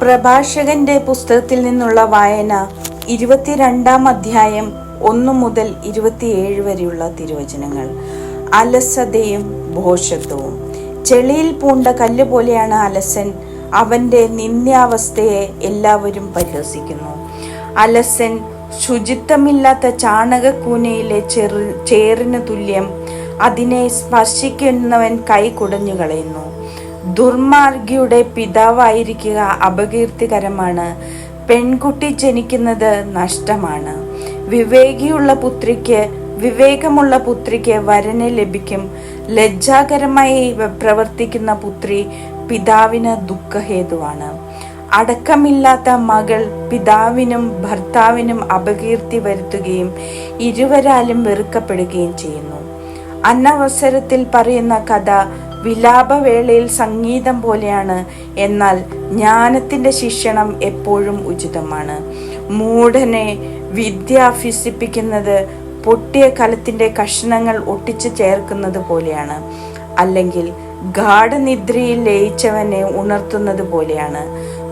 പ്രഭാഷകന്റെ പുസ്തകത്തിൽ നിന്നുള്ള വായന ഇരുപത്തിരണ്ടാം അധ്യായം ഒന്നു മുതൽ ഇരുപത്തിയേഴ് വരെയുള്ള തിരുവചനങ്ങൾ. അലസതയും ഭോഷത്വവും. ചെളിയിൽ പൂണ്ട കല്ല് പോലെയാണ് അലസൻ. അവന്റെ നിന്ദ്യാവസ്ഥയെ എല്ലാവരും പരിഹസിക്കുന്നു. അലസൻ ശുചിത്വമില്ലാത്ത ചാണകക്കൂനയിലെ ചെറു ചേറിന് തുല്യം അതിനെ സ്പർശിക്കുന്നവൻ കൈ കുടഞ്ഞു കളയുന്നു. ദുർമാർഗിയുടെ പിതാവായിരിക്കുക അപകീർത്തികരമാണ്. പെൺകുട്ടി ജനിക്കുന്നത് നഷ്ടമാണ്. വിവേകിയുള്ള പുത്രിക്ക് വിവേകമുള്ള പുത്രിക്ക് വരനെ ലഭിക്കും. ലജ്ജാകരമായി പ്രവർത്തിക്കുന്ന പുത്രി പിതാവിന് ദുഃഖഹേതുവാണ്. അടക്കമില്ലാത്ത മകൾ പിതാവിനും ഭർത്താവിനും അപകീർത്തി വരുത്തുകയും ഇരുവരാലും വെറുക്കപ്പെടുകയും ചെയ്യുന്നു. അന്നവസരത്തിൽ പറയുന്ന കഥ വിലാപവേളയിൽ സംഗീതം പോലെയാണ്. എന്നാൽ ജ്ഞാനത്തിന്റെ ശിക്ഷണം എപ്പോഴും ഉചിതമാണ്. മൂഢനെ വിദ്യ അഭ്യസിപ്പിക്കുന്നത് പൊട്ടിയ കലത്തിന്റെ കഷ്ണങ്ങൾ ഒട്ടിച്ചു ചേർക്കുന്നത് പോലെയാണ്. അല്ലെങ്കിൽ ഗാഠനിദ്രയിൽ ലയിച്ചവനെ ഉണർത്തുന്നത് പോലെയാണ്.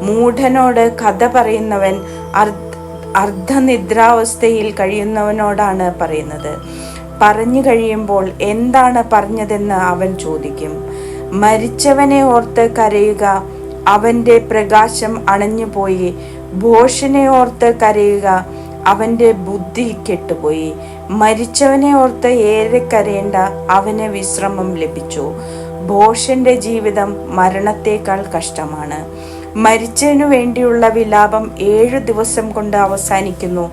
മൂഢനോട് കഥ പറയുന്നവൻ അർദ്ധനിദ്രാവസ്ഥയിൽ കഴിയുന്നവനോടാണ് പറയുന്നത്. പറഞ്ഞു കഴിയുമ്പോൾ എന്താണ് പറഞ്ഞതെന്ന് അവൻ ചോദിക്കും. മരിച്ചവനെ ഓർത്ത് കരയുക അവന്റെ പ്രകാശം അണഞ്ഞുപോയി. ഭോഷനെ ഓർത്ത് കരയുക അവന്റെ ബുദ്ധി കെട്ടുപോയി. മരിച്ചവനെ ഓർത്ത് ഏറെ കരയേണ്ട അവന് വിശ്രമം ലഭിച്ചു. ഭോഷന്റെ ജീവിതം മരണത്തേക്കാൾ കഷ്ടമാണ്. മരിച്ചതിനു വേണ്ടിയുള്ള വിലാപം ഏഴു ദിവസം കൊണ്ട് അവസാനിക്കുന്നു.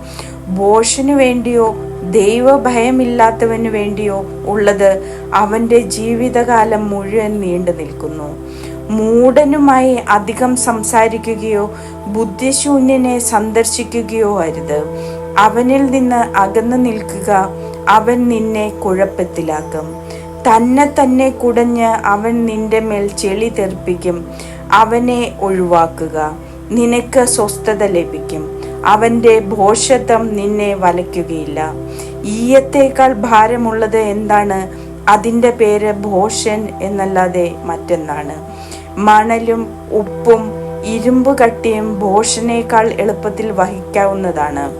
ബോഷനു വേണ്ടിയോ ദൈവഭയമില്ലാത്തവനു വേണ്ടിയോ ഉള്ളത് അവന്റെ ജീവിതകാലം മുഴുവൻ നീണ്ടു നിൽക്കുന്നു. മൂടനുമായി അധികം സംസാരിക്കുകയോ ബുദ്ധിശൂന്യനെ സന്ദർശിക്കുകയോ അരുത്. അവനിൽ നിന്ന് അകന്നു നിൽക്കുക അവൻ നിന്നെ കുഴപ്പത്തിലാക്കും. തന്നെ തന്നെ കുടഞ്ഞ് അവൻ നിന്റെ മേൽ ചെളി തെറിപ്പിക്കും. അവനെ ഒഴിവാക്കുക. നിനക്ക് സ്വസ്ഥത ലഭിക്കും. അവന്റെ ഭോഷത്വം നിന്നെ വലയ്ക്കുകയില്ല. ഈയത്തേക്കാൾ ഭാരമുള്ളത് എന്താണ്? അതിന്റെ പേര് ഭോഷൻ എന്നല്ലാതെ മറ്റെന്താണ് മണലും ഉപ്പും ഇരുമ്പ് കട്ടിയും ഭോഷനേക്കാൾ എളുപ്പത്തിൽ വഹിക്കാവുന്നതാണ്.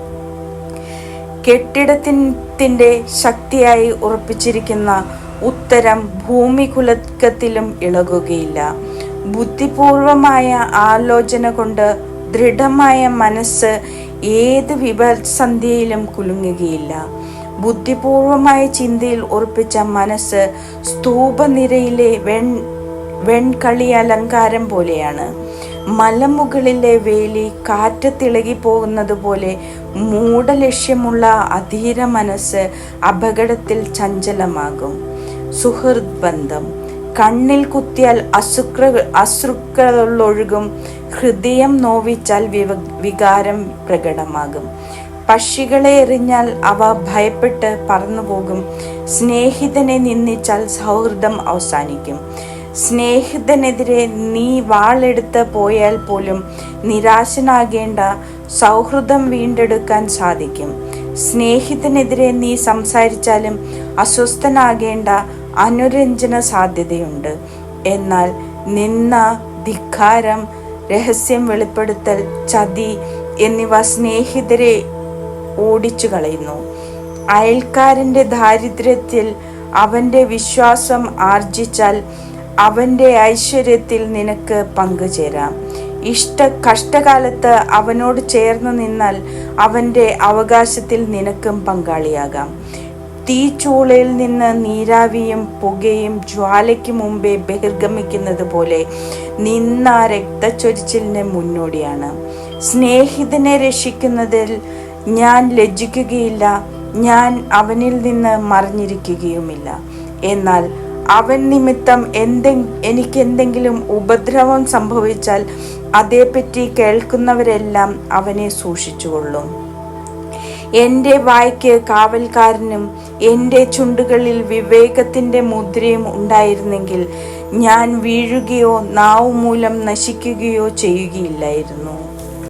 കെട്ടിടത്തിന്റെ ശക്തിയായി ഉറപ്പിച്ചിരിക്കുന്ന ഉത്തരം ഭൂമി കുലക്കത്തിലും ഇളകുകയില്ല. ബുദ്ധിപൂർവമായ ആലോചന കൊണ്ട് ദൃഢമായ മനസ്സ് ഏത് വിഭസന്ധിയിലും കുലുങ്ങുകയില്ല. ബുദ്ധിപൂർവമായ ചിന്തയിൽ ഉറപ്പിച്ച മനസ്സ് സ്തൂപനിരയിലെ വെൺ വെൺകളി അലങ്കാരം പോലെയാണ്. മലമുകളിലെ വേലി കാറ്റ് തിളകി പോകുന്നത് പോലെ മൂഢലക്ഷ്യമുള്ള അധീര മനസ്സ് അപകടത്തിൽ ചഞ്ചലമാകും. സുഹൃത് ബന്ധം കണ്ണിൽ കുത്തിയാൽ അശുക്ര അശ്രുക്കളൊഴുകും ഹൃദയം നോവിച്ചാൽ വിവ വികാരം പ്രകടമാകും. പക്ഷികളെ എറിഞ്ഞാൽ അവ ഭയപ്പെട്ട് പറന്നുപോകും. സ്നേഹിതനെ നിന്ദിച്ചാൽ സൗഹൃദം അവസാനിക്കും. സ്നേഹിതനെതിരെ നീ വാളെടുത്ത് പോയാൽ പോലും നിരാശനാകേണ്ട സൗഹൃദം വീണ്ടെടുക്കാൻ സാധിക്കും. സ്നേഹിതനെതിരെ നീ സംസാരിച്ചാലും അസ്വസ്ഥനാകേണ്ട അനുരഞ്ജന സാധ്യതയുണ്ട്. എന്നാൽ നിന്ന ധിക്കാരം രഹസ്യം വെളിപ്പെടുത്തൽ ചതി എന്നിവ സ്നേഹിതരെ ഓടിച്ചു കളയുന്നു അയൽക്കാരന്റെ ദാരിദ്ര്യത്തിൽ അവന്റെ വിശ്വാസം ആർജിച്ചാൽ അവന്റെ ഐശ്വര്യത്തിൽ നിനക്ക് പങ്കുചേരാം. ഇഷ്ട കഷ്ടകാലത്ത് അവനോട് ചേർന്ന് നിന്നാൽ അവന്റെ അവകാശത്തിൽ നിനക്കും പങ്കാളിയാകാം. തീച്ചൂളയിൽ നിന്ന് നീരാവിയും പുകയും ജ്വാലയ്ക്ക് മുമ്പേ ബഹിർഗമിക്കുന്നത് പോലെ നിന്ന രക്തച്ചൊരിച്ചിലിന് മുന്നോടിയാണ്. സ്നേഹിതനെ രക്ഷിക്കുന്നതിൽ ഞാൻ ലജ്ജിക്കുകയില്ല. ഞാൻ അവനിൽ നിന്ന് മറിഞ്ഞിരിക്കുകയുമില്ല. എന്നാൽ അവൻ നിമിത്തം എന്തെ എനിക്ക് എന്തെങ്കിലും ഉപദ്രവം സംഭവിച്ചാൽ അതേപ്പറ്റി കേൾക്കുന്നവരെല്ലാം അവനെ സൂക്ഷിച്ചുകൊള്ളും. എന്റെ വായ്ക്ക് കാവൽക്കാരനും എന്റെ ചുണ്ടുകളിൽ വിവേകത്തിന്റെ മുദ്രയും ഉണ്ടായിരുന്നെങ്കിൽ ഞാൻ വീഴുകയോ നാവ് മൂലം നശിക്കുകയോ ചെയ്യുകയില്ലായിരുന്നു.